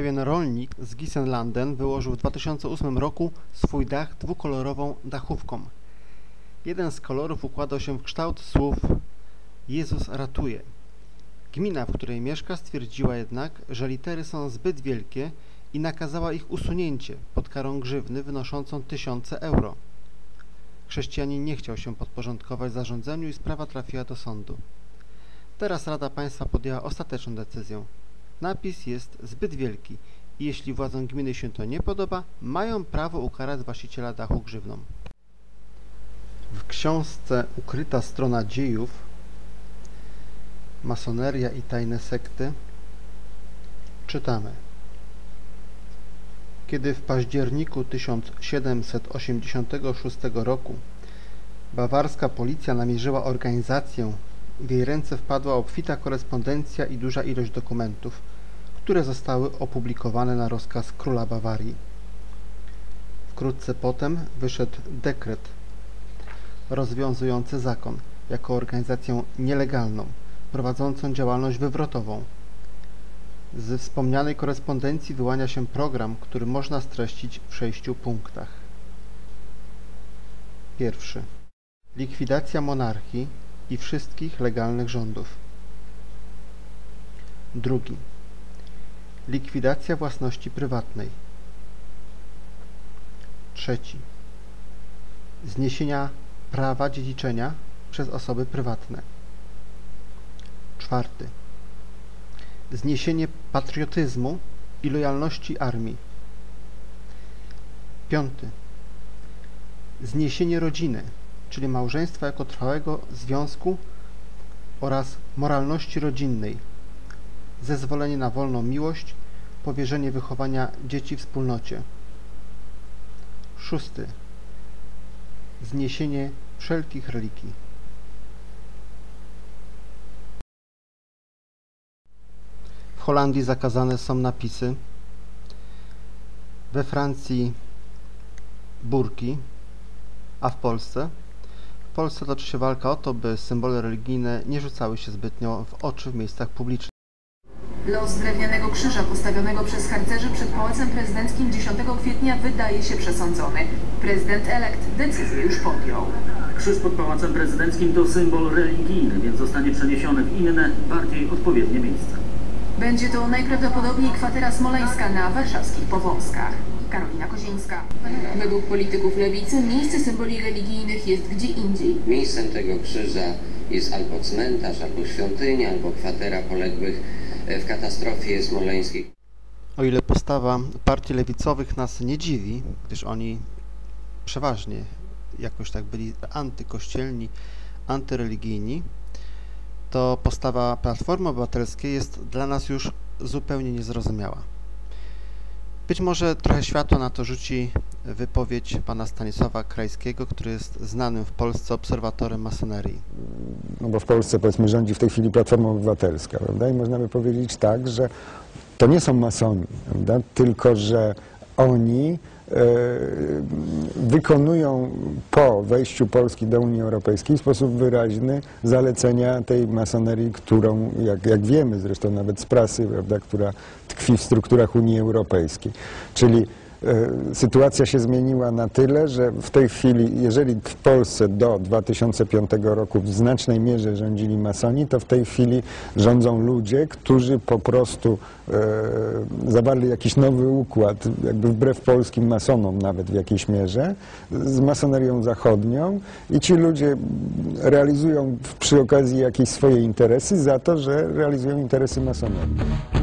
Pewien rolnik z Gissenlanden wyłożył w 2008 roku swój dach dwukolorową dachówką. Jeden z kolorów układał się w kształt słów Jezus ratuje. Gmina, w której mieszka, stwierdziła jednak, że litery są zbyt wielkie i nakazała ich usunięcie pod karą grzywny wynoszącą tysiące euro. Chrześcijanin nie chciał się podporządkować zarządzeniu i sprawa trafiła do sądu. Teraz Rada Państwa podjęła ostateczną decyzję. Napis jest zbyt wielki jeśli władzom gminy się to nie podoba, mają prawo ukarać właściciela dachu grzywną. W książce Ukryta strona dziejów Masoneria i tajne sekty czytamy Kiedy w październiku 1786 roku bawarska policja namierzyła organizację, w jej ręce wpadła obfita korespondencja i duża ilość dokumentów, które zostały opublikowane na rozkaz króla Bawarii. Wkrótce potem wyszedł dekret rozwiązujący zakon jako organizację nielegalną, prowadzącą działalność wywrotową. Z wspomnianej korespondencji wyłania się program, który można streścić w sześciu punktach. Pierwszy. Likwidacja monarchii i wszystkich legalnych rządów. Drugi. Likwidacja własności prywatnej. Trzeci. Zniesienia prawa dziedziczenia przez osoby prywatne. Czwarty. Zniesienie patriotyzmu i lojalności armii. Piąty. Zniesienie rodziny, czyli małżeństwa jako trwałego związku oraz moralności rodzinnej. Zezwolenie na wolną miłość, powierzenie wychowania dzieci wspólnocie. Szósty. Zniesienie wszelkich religii. W Holandii zakazane są napisy, we Francji burki, a w Polsce? W Polsce toczy się walka o to, by symbole religijne nie rzucały się zbytnio w oczy w miejscach publicznych. Los drewnianego krzyża postawionego przez harcerzy przed Pałacem Prezydenckim 10 kwietnia wydaje się przesądzony. Prezydent elekt decyzję już podjął. Krzyż pod Pałacem Prezydenckim to symbol religijny, więc zostanie przeniesiony w inne, bardziej odpowiednie miejsce. Będzie to najprawdopodobniej kwatera smoleńska na warszawskich Powązkach. Karolina Kozińska. Według polityków lewicy miejsce symboli religijnych jest gdzie indziej. Miejscem tego krzyża jest albo cmentarz, albo świątynia, albo kwatera poległych w katastrofie smoleńskiej. O ile postawa partii lewicowych nas nie dziwi, gdyż oni przeważnie jakoś tak byli antykościelni, antyreligijni, to postawa Platformy Obywatelskiej jest dla nas już zupełnie niezrozumiała. Być może trochę światła na to rzuci wypowiedź pana Stanisława Krajskiego, który jest znanym w Polsce obserwatorem masonerii. No bo w Polsce powiedzmy rządzi w tej chwili Platforma Obywatelska, prawda? I można by powiedzieć tak, że to nie są masoni, prawda? Tylko, że oni wykonują po wejściu Polski do Unii Europejskiej w sposób wyraźny zalecenia tej masonerii, którą, jak, jak wiemy zresztą nawet z prasy, prawda, która tkwi w strukturach Unii Europejskiej. Czyli e, sytuacja się zmieniła na tyle, że w tej chwili, jeżeli w Polsce do 2005 roku w znacznej mierze rządzili masoni, to w tej chwili rządzą ludzie, którzy po prostu e, zawarli jakiś nowy układ, jakby wbrew polskim masonom nawet w jakiejś mierze, z masonerią zachodnią i ci ludzie realizują przy okazji jakieś swoje interesy za to, że realizują interesy masonerii.